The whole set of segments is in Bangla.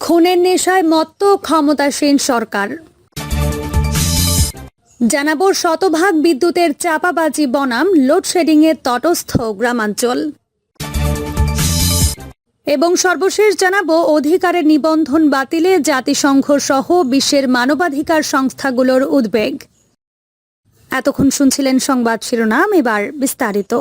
খুনের নেশায় মত্ত ক্ষমতাসীন সরকার। জানাব শতভাগ বিদ্যুতের চাপাবাজি বনাম লোডশেডিংয়ের তটস্থ গ্রামাঞ্চল। এবং সর্বশেষ জানাব অধিকারের নিবন্ধন বাতিলে জাতিসংঘ সহ বিশ্বের মানবাধিকার সংস্থাগুলোর উদ্বেগ। এতক্ষণ শুনছিলেন সংবাদ শিরোনাম, এবার বিস্তারিত।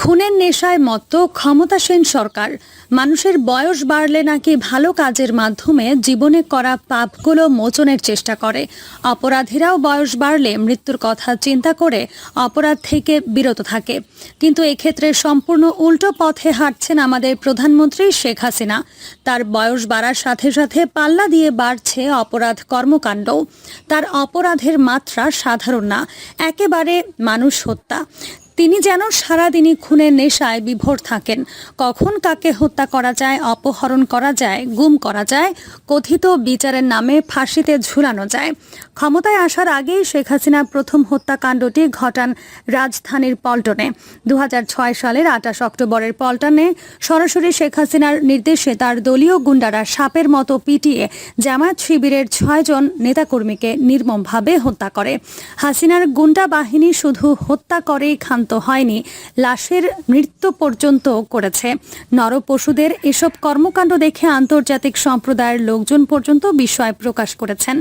খুনের নেশায় মত্ত ক্ষমতাসীন সরকার। মানুষের বয়স বাড়লে নাকি ভালো কাজের মাধ্যমে জীবনে করা পাপগুলো মোচনের চেষ্টা করে। অপরাধীরাও বয়স বাড়লে মৃত্যুর কথা চিন্তা করে অপরাধ থেকে বিরত থাকে। কিন্তু এক্ষেত্রে সম্পূর্ণ উল্টো পথে হাঁটছেন আমাদের প্রধানমন্ত্রী শেখ হাসিনা। তার বয়স বাড়ার সাথে সাথে পাল্লা দিয়ে বাড়ছে অপরাধ কর্মকাণ্ড তার অপরাধের মাত্রা সাধারণ না, একেবারে মানুষ হত্যা। তিনি যেন সারাদিনই খুনের নেশায় বিভোর থাকেন। কখন কাকে হত্যা করা যায়, অপহরণ করা যায়, গুম করা যায়, কথিত বিচারের নামে ফাঁসিতে ঝুলানো যায়। ক্ষমতায় আসার আগেই শেখ হাসিনা প্রথম হত্যাকাণ্ডটি ঘটান রাজধানীর পল্টনে। দু হাজার ছয় সালের আঠাশ অক্টোবরের পল্টনে সরাসরি শেখ হাসিনার নির্দেশে তার দলীয় গুন্ডারা সাপের মতো পিটিয়ে জামায়াত শিবিরের ছয়জন নেতাকর্মীকে নির্মমভাবে হত্যা করে। হাসিনার গুন্ডা বাহিনী শুধু হত্যা করেই ক্ষান্ত হয়নি, লাশের মৃত্যু পর্যন্ত করেছে। নরপশুদের এসব কর্মকাণ্ড দেখে আন্তর্জাতিক সম্প্রদায়ের লোকজন পর্যন্ত বিস্ময় প্রকাশ করেছেন।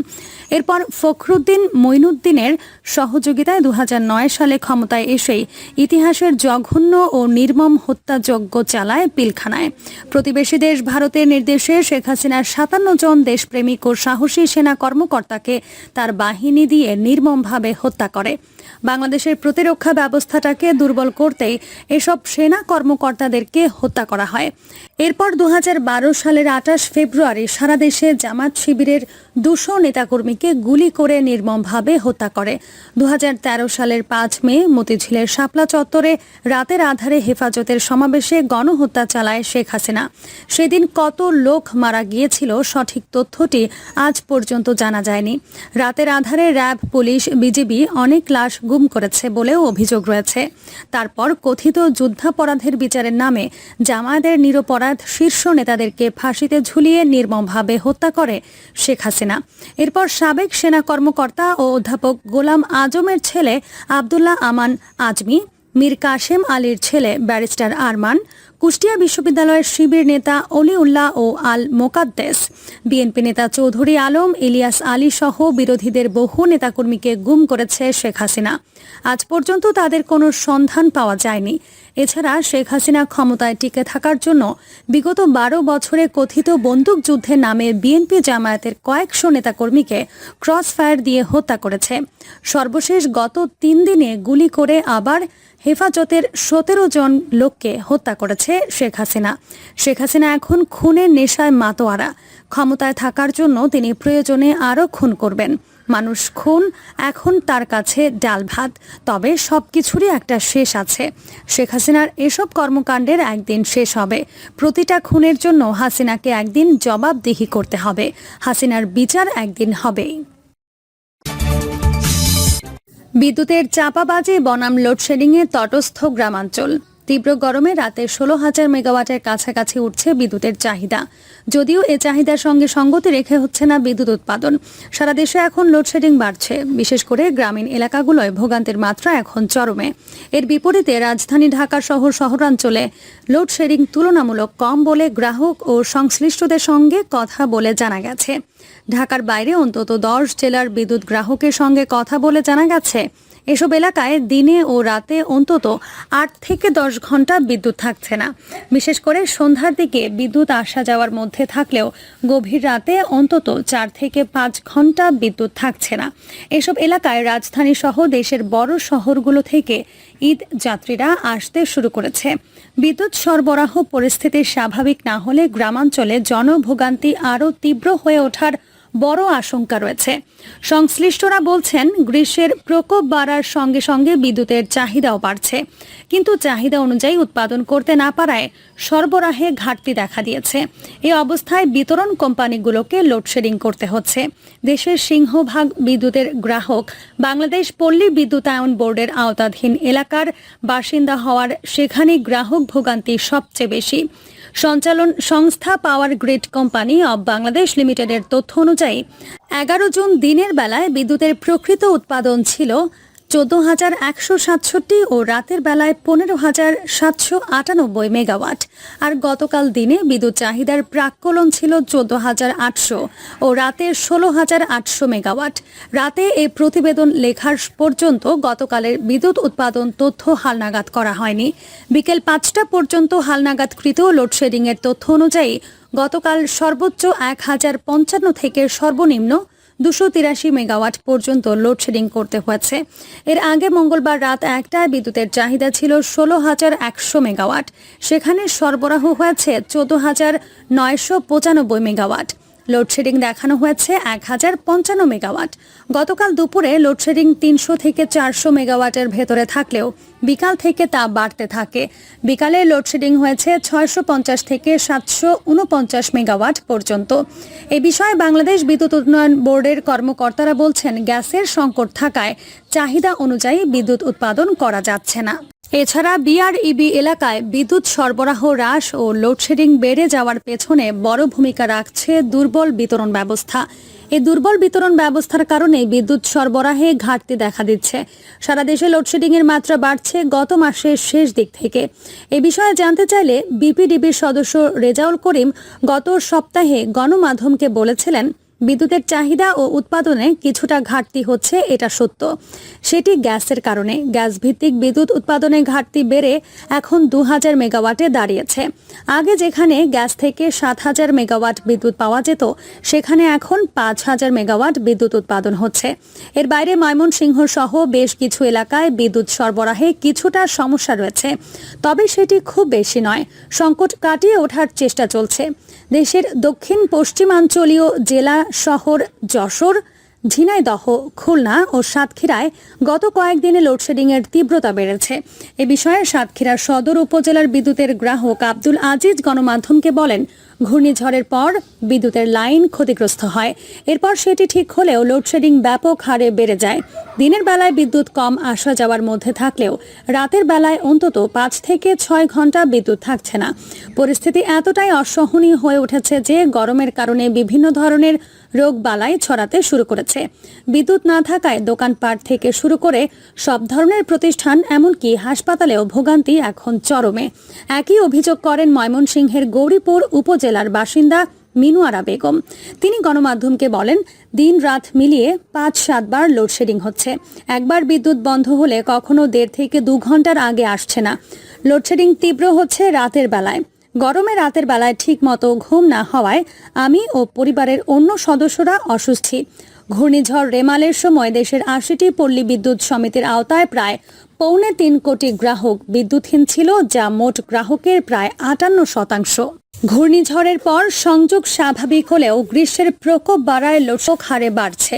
এরপর ফখরুদ্দিন মইনুদ্দিনের সহযোগিতায় দু হাজার নয় সালে ক্ষমতায় এসেই ইতিহাসের জঘন্য ও নির্মম হত্যাযজ্ঞ চালায় পিলখানায়। প্রতিবেশী দেশ ভারতের নির্দেশে শেখ হাসিনার সাতান্ন জন দেশপ্রেমিক ও সাহসী সেনা কর্মকর্তাকে তার বাহিনী দিয়ে নির্মমভাবে হত্যা করে। বাংলাদেশের প্রতিরক্ষা ব্যবস্থাটাকে দুর্বল করতেই এসব সেনা কর্মকর্তাদেরকে হত্যা করা হয়। এরপর দু হাজার বারো সালের আঠাশ ফেব্রুয়ারি সারা দেশে জামাত শিবিরের দুশো নেতাকর্মীকে গুলি করে নির্মমভাবে হত্যা করে। দু সালের পাঁচ মে মতিঝিলের শাপলা চত্বরে রাতের আধারে হেফাজতের সমাবেশে গণহত্যা চালায় শেখ হাসিনা। সেদিন কত লোক মারা গিয়েছিল সঠিক তথ্যটি আজ পর্যন্ত জানা যায়নি। রাতের আধারে র্যাব, পুলিশ, বিজিবি অনেক লাশ গুম করেছে বলেও অভিযোগ রয়েছে। তারপর কথিত যুদ্ধাপরাধের বিচারের নামে জামায়াতের নিরপরাধ শীর্ষ নেতাদেরকে ফাঁসিতে ঝুলিয়ে নির্মমভাবে হত্যা করে শেখ হাসিনা। এরপর সাবেক সেনা কর্মকর্তা ও অধ্যাপক গোলাম আজমের ছেলে আবদুল্লাহ আমান আজমি মীর কাশেম আলীর ছেলে ব্যারিস্টার আরমান, কুষ্টিয়া বিশ্ববিদ্যালয়ের শিবির নেতা অলিউল্লাহ ও আল মোকাদ্দেস, বিএনপি নেতা চৌধুরী আলম, ইলিয়াস আলী সহ বিরোধীদের বহু নেতাকর্মীকে গুম করেছে শেখ হাসিনা। আজ পর্যন্ত তাদের কোনো সন্ধান পাওয়া যায়নি। এছাড়া শেখ হাসিনা ক্ষমতায় টিকে থাকার জন্য বিগত বারো বছরে কথিত বন্দুক যুদ্ধের নামে বিএনপি জামায়াতের কয়েকশো নেতাকর্মীকে ক্রস ফায়ার দিয়ে হত্যা করেছে। সর্বশেষ গত তিন দিনে গুলি করে আবার হেফাজতের সতেরো জন লোককে হত্যা করেছে শেখ হাসিনা। শেখ হাসিনা এখন খুনের নেশায় মাতোয়ারা। ক্ষমতায় থাকার জন্য তিনি প্রয়োজনে আরও খুন করবেন। মানুষ খুন, এখন তার কাছে ডাল ভাত। তবে সব কিছুরই একটা শেষ আছে। শেখ হাসিনার এসব কর্মকাণ্ডের একদিন শেষ হবে। প্রতিটা খুনের জন্য হাসিনাকে একদিন জবাবদিহি করতে হবে। হাসিনার বিচার একদিন হবেই। বিদ্যুতের চাপাবাজি বনাম লোডশেডিংয়ে তটস্থ গ্রামাঞ্চল। তীব্র গরমে রাতে ষোলো হাজার মেগাওয়াটের কাছাকাছি উঠছে বিদ্যুতের চাহিদা। যদিও এ চাহিদার সঙ্গে সঙ্গতি রেখে হচ্ছে না বিদ্যুৎ উৎপাদন। সারা দেশে এখন লোডশেডিং বাড়ছে। বিশেষ করে গ্রামীণ এলাকাগুলোয় ভোগান্তির মাত্রা এখন চরমে। এর বিপরীতে রাজধানী ঢাকা সহ শহরাঞ্চলে লোডশেডিং তুলনামূলক কম বলে গ্রাহক ও সংশ্লিষ্টদের সঙ্গে কথা বলে জানা গেছে। ঢাকার বাইরে অন্তত দশ জেলার বিদ্যুৎ গ্রাহকের সঙ্গে কথা বলে জানা গেছে এসব এলাকায় দিনে ও রাতে অন্তত আট থেকে দশ ঘণ্টা বিদ্যুৎ থাকছে না। বিশেষ করে সন্ধ্যার দিকে বিদ্যুৎ আসা যাওয়ার মধ্যে থাকলেও গভীর রাতে অন্তত চার থেকে পাঁচ ঘণ্টা বিদ্যুৎ থাকছে না। এসব এলাকায় রাজধানী সহ দেশের বড় শহরগুলো থেকে ঈদ যাত্রীরা আসতে শুরু করেছে। বিদ্যুৎ সরবরাহ পরিস্থিতি স্বাভাবিক না হলে গ্রামাঞ্চলে জনভোগান্তি আরও তীব্র হয়ে ওঠার বড় আশঙ্কা রয়েছে। সংশ্লিষ্টরা বলছেন, গ্রীষ্মের প্রকোপ বাড়ার সঙ্গে সঙ্গে বিদ্যুতের চাহিদাও বাড়ছে। কিন্তু চাহিদা অনুযায়ী উৎপাদন করতে না পারায় সরবরাহে ঘাটতি দেখা দিয়েছে। এই অবস্থায় বিতরণ কোম্পানিগুলোকে লোডশেডিং করতে হচ্ছে। দেশের সিংহভাগ বিদ্যুতের গ্রাহক বাংলাদেশ পল্লী বিদ্যুতায়ন বোর্ডের আওতাধীন এলাকার বাসিন্দা হওয়ার সেখানে গ্রাহক ভোগান্তি সবচেয়ে বেশি। সঞ্চালন সংস্থা power grid company of Bangladesh লিমিটেডের তথ্য অনুযায়ী, এগারো জুন দিনের বেলায় বিদ্যুতের প্রকৃত উৎপাদন ছিল চোদ্দ হাজার একশো সাতষট্টি ও রাতের বেলায় পনেরো হাজার সাতশো আটানব্বই মেগাওয়াট। আর গতকাল দিনে বিদ্যুৎ চাহিদার প্রাক্কলন ছিল চোদ্দ হাজার আটশো ও রাতে ষোলো হাজার আটশো মেগাওয়াট। রাতে এই প্রতিবেদন লেখার পর্যন্ত গতকালের বিদ্যুৎ উৎপাদন তথ্য হালনাগাদ করা হয়নি। বিকেল পাঁচটা পর্যন্ত হালনাগাদকৃত লোডশেডিংয়ের তথ্য অনুযায়ী গতকাল সর্বোচ্চ এক হাজার পঞ্চান্ন থেকে সর্বনিম্ন দুশো তিরাশি মেগাওয়াট পর্যন্ত লোডশেডিং করতে হয়েছে। এর আগে মঙ্গলবার রাত একটায় বিদ্যুতের চাহিদা ছিল ষোলো হাজার একশো মেগাওয়াট। সেখানে সরবরাহ হয়েছে চোদ্দ হাজার নয়শো পঁচানব্বই মেগাওয়াট। লোডশেডিং দেখানো হয়েছে এক হাজার পঞ্চান্ন মেগাওয়াট। গতকাল দুপুরে লোডশেডিং তিনশো থেকে চারশো মেগাওয়াটের ভেতরে থাকলেও বিকাল থেকে তা বাড়তে থাকে। বিকালে লোডশেডিং হয়েছে ছয়শো পঞ্চাশ থেকে সাতশো উনপঞ্চাশ মেগাওয়াট পর্যন্ত। এ বিষয়ে বাংলাদেশ বিদ্যুৎ উন্নয়ন বোর্ডের কর্মকর্তারা বলছেন, গ্যাসের সংকট থাকায় চাহিদা অনুযায়ী বিদ্যুৎ উৎপাদন করা যাচ্ছে না। এছাড়া বিআরইবি এলাকায় বিদ্যুৎ সরবরাহ হ্রাস ও লোডশেডিং বেড়ে যাওয়ার পেছনে বড় ভূমিকা রাখছে দুর্বল বিতরণ ব্যবস্থা। এই দুর্বল বিতরণ ব্যবস্থার কারণে বিদ্যুৎ সরবরাহে ঘাটতি দেখা দিচ্ছে। সারা দেশে লোডশেডিং এর মাত্রা বাড়ছে গত মাসের শেষ দিক থেকে। এ বিষয়ে জানতে চাইলে বিপিডিবির সদস্য রেজাউল করিম গত সপ্তাহে গণমাধ্যমকে বলেছিলেন বিদ্যুতের চাহিদা ও উৎপাদনে কিছুটা ঘাটতি হচ্ছে, এটা সত্য। সেটি গ্যাসের কারণে। গ্যাস ভিত্তিক বিদ্যুৎ উৎপাদনে ঘাটতি বেড়ে এখন দু হাজার মেগাওয়াটে দাঁড়িয়েছে। আগে যেখানে গ্যাস থেকে সাত হাজার মেগাওয়াট বিদ্যুৎ পাওয়া যেত, সেখানে এখন পাঁচ হাজার মেগাওয়াট বিদ্যুৎ উৎপাদন হচ্ছে। এর বাইরে ময়মনসিংহ সহ বেশ কিছু এলাকায় বিদ্যুৎ সরবরাহে কিছুটা সমস্যা রয়েছে। তবে সেটি খুব বেশি নয়। সংকট কাটিয়ে ওঠার চেষ্টা চলছে। দেশের দক্ষিণ পশ্চিমাঞ্চলীয় জেলা শহর যশোর, ঝিনাইদহ, খুলনা ও সাতক্ষীরায় গত কয়েকদিনে লোডশেডিংয়ের তীব্রতা বেড়েছে। এ বিষয়ে সাতক্ষীরা সদর উপজেলার বিদ্যুতের গ্রাহক আব্দুল আজিজ গণমাধ্যমকে বলেন ঘূর্ণিঝড়ের পর বিদ্যুতের লাইন ক্ষতিগ্রস্ত হয়। এরপর সেটি ঠিক হলেও লোডশেডিং ব্যাপক হারে বেড়ে যায়। দিনের বেলায় বিদ্যুৎ কম আসা যাওয়ার মধ্যে থাকলেও রাতের বেলায় অন্তত পাঁচ থেকে ছয় ঘণ্টা বিদ্যুৎ থাকছে না। পরিস্থিতি এতটাই অসহনীয় হয়ে উঠেছে যে গরমের কারণে বিভিন্ন ধরনের রোগ বালাই ছড়াতে শুরু করেছে। বিদ্যুৎ না থাকায় দোকানপাট থেকে শুরু করে সব ধরনের প্রতিষ্ঠান, এমনকি হাসপাতালেও ভোগান্তি এখন চরমে। একই অভিযোগ করেন ময়মনসিংহের গৌরীপুর উপজেলার বাসিন্দা মিনুয়ারা বেগম। তিনি গণমাধ্যমকে বলেন, দিন রাত মিলিয়ে পাঁচ সাতবার লোডশেডিং হচ্ছে। একবার বিদ্যুৎ বন্ধ হলে কখনো দেড় থেকে দু ঘণ্টার আগে আসছে না। লোডশেডিং তীব্র হচ্ছে রাতের বেলায়। গরমে রাতের বেলায় ঠিক মতো ঘুম না হওয়ায় আমি ও পরিবারের অন্য সদস্যরা অসুস্থি। ঘূর্ণিঝড় রেমালের সময় দেশের আশিটি পল্লী বিদ্যুৎ সমিতির আওতায় প্রায় পৌনে তিন কোটি গ্রাহক বিদ্যুৎহীন ছিল, যা মোট গ্রাহকের প্রায় আটান্ন শতাংশ। ঘূর্ণিঝড়ের পর সংযোগ স্বাভাবিক হলেও গ্রীষ্মের প্রকোপ বাড়ায় লোক হারে বাড়ছে।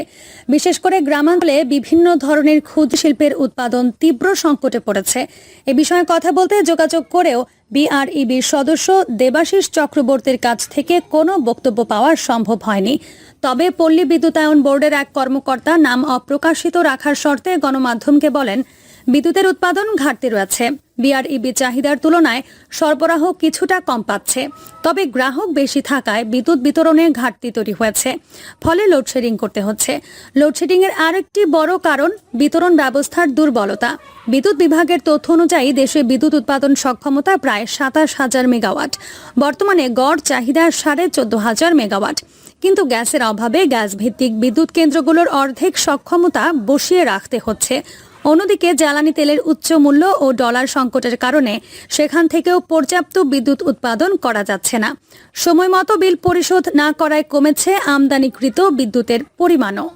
বিশেষ করে গ্রামাঞ্চলে বিভিন্ন ধরনের ক্ষুদ্র শিল্পের উৎপাদন তীব্র সংকটে পড়েছে। এ বিষয়ে কথা বলতে যোগাযোগ করেও বিআরইবির সদস্য দেবাশিস চক্রবর্তীর কাছ থেকে কোনো বক্তব্য পাওয়া সম্ভব হয়নি। তবে পল্লী বিদ্যুতায়ন বোর্ডের এক কর্মকর্তা নাম অপ্রকাশিত রাখার শর্তে গণমাধ্যমকে বলেন বিদ্যুতের উৎপাদন ঘাটতি রয়েছে। বিআরইবি চাহিদার তুলনায় সরবরাহ কিছুটা কম পাচ্ছে। তবে গ্রাহক বেশি থাকায় বিদ্যুৎ বিতরণে ঘাটতি তৈরি হয়েছে। ফলে লোডশেডিং করতে হচ্ছে। লোডশেডিং এর আরেকটি বড় কারণ বিতরণ ব্যবস্থার দুর্বলতা। বিদ্যুৎ বিভাগের তথ্য অনুযায়ী দেশে বিদ্যুৎ উৎপাদন সক্ষমতা প্রায় সাতাশ হাজার মেগাওয়াট। বর্তমানে গড় চাহিদা সাড়ে চোদ্দ হাজার মেগাওয়াট। কিন্তু গ্যাসের অভাবে গ্যাস ভিত্তিক বিদ্যুৎ কেন্দ্রগুলোর অর্ধেক সক্ষমতা বসিয়ে রাখতে হচ্ছে। অন্যদিকে জ্বালানি তেলের উচ্চ মূল্য ও ডলার সংকটের কারণে সেখান থেকেও পর্যাপ্ত বিদ্যুৎ উৎপাদন করা যাচ্ছে না। সময় মতো বিল পরিশোধ না করায় কমেছে আমদানিকৃত বিদ্যুতের পরিমাণও।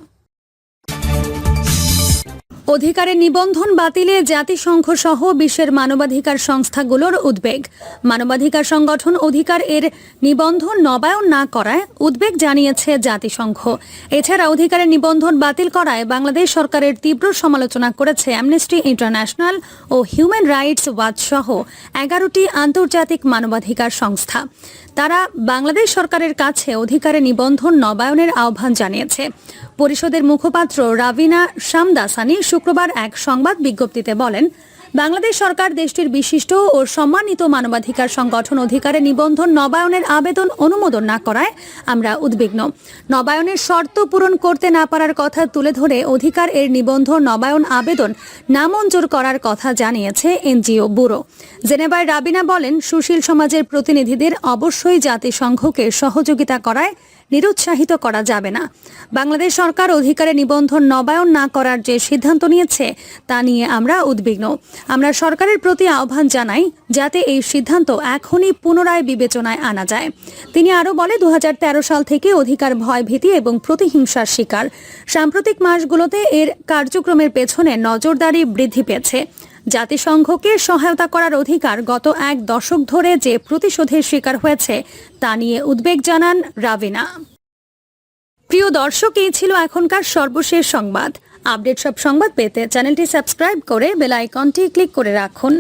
অধিকারের নিবন্ধন বাতিলে জাতিসংঘ সহ বিশ্বের মানবাধিকার সংস্থাগুলোর উদ্বেগ। মানবাধিকার সংগঠন অধিকার এর নিবন্ধন নবায়ন না করায় উদ্বেগ জানিয়েছে জাতিসংঘ। এছাড়া অধিকারের নিবন্ধন বাতিল করায় বাংলাদেশ সরকারের তীব্র সমালোচনা করেছে অ্যামনেস্টি ইন্টারন্যাশনাল ও হিউম্যান রাইটস ওয়াচ সহ এগারোটি আন্তর্জাতিক মানবাধিকার সংস্থা। তারা বাংলাদেশ সরকারের কাছে অধিকারে নিবন্ধন নবায়নের আহ্বান জানিয়েছে। পরিষদের মুখপাত্র রাবিনা শামদাসানি শুক্রবার এক সংবাদ বিজ্ঞপ্তিতে বলেন বাংলাদেশ সরকার দেশটির বিশিষ্ট ও সম্মানিত মানবাধিকার সংগঠন অধিকারে নিবন্ধন নবায়নের আবেদন অনুমোদন না করায় আমরা উদ্বিগ্ন। নবায়নের শর্ত পূরণ করতে না পারার কথা তুলে ধরে অধিকার এর নিবন্ধন নবায়ন আবেদন নামঞ্জুর করার কথা জানিয়েছে এনজিও ব্যুরো। জেনেভায় রাবিনা বলেন, সুশীল সমাজের প্রতিনিধিদের অবশ্যই জাতিসংঘকে সহযোগিতা করায় নিরুৎসাহিত করা যাবে না। বাংলাদেশ সরকার অধিকারে নিবন্ধন নবায়ন না করার যে সিদ্ধান্ত নিয়েছে, তা নিয়ে আমরা উদ্বিগ্ন। আমরা সরকারের প্রতি আহ্বান জানাই যাতে এই সিদ্ধান্ত এখনই পুনরায় বিবেচনায় আনা যায়। তিনি আরও বলে দু হাজার তেরো সাল থেকে অধিকার ভয় ভীতি এবং প্রতিহিংসার শিকার। সাম্প্রতিক মাসগুলোতে এর কার্যক্রমের পেছনে নজরদারি বৃদ্ধি পেয়েছে। জাতিসংঘকে সহায়তা করার অধিকার গত এক দশক ধরে যে প্রতিশোধের শিকার হয়েছে, তা নিয়ে উদ্বেগ জানান রাবিনা। প্রিয় দর্শক, এই ছিল এখনকার সর্বশেষ সংবাদ। আপডেট সব সংবাদ পেতে চ্যানেলটি সাবস্ক্রাইব করে বেলাইকনটি ক্লিক করে রাখুন।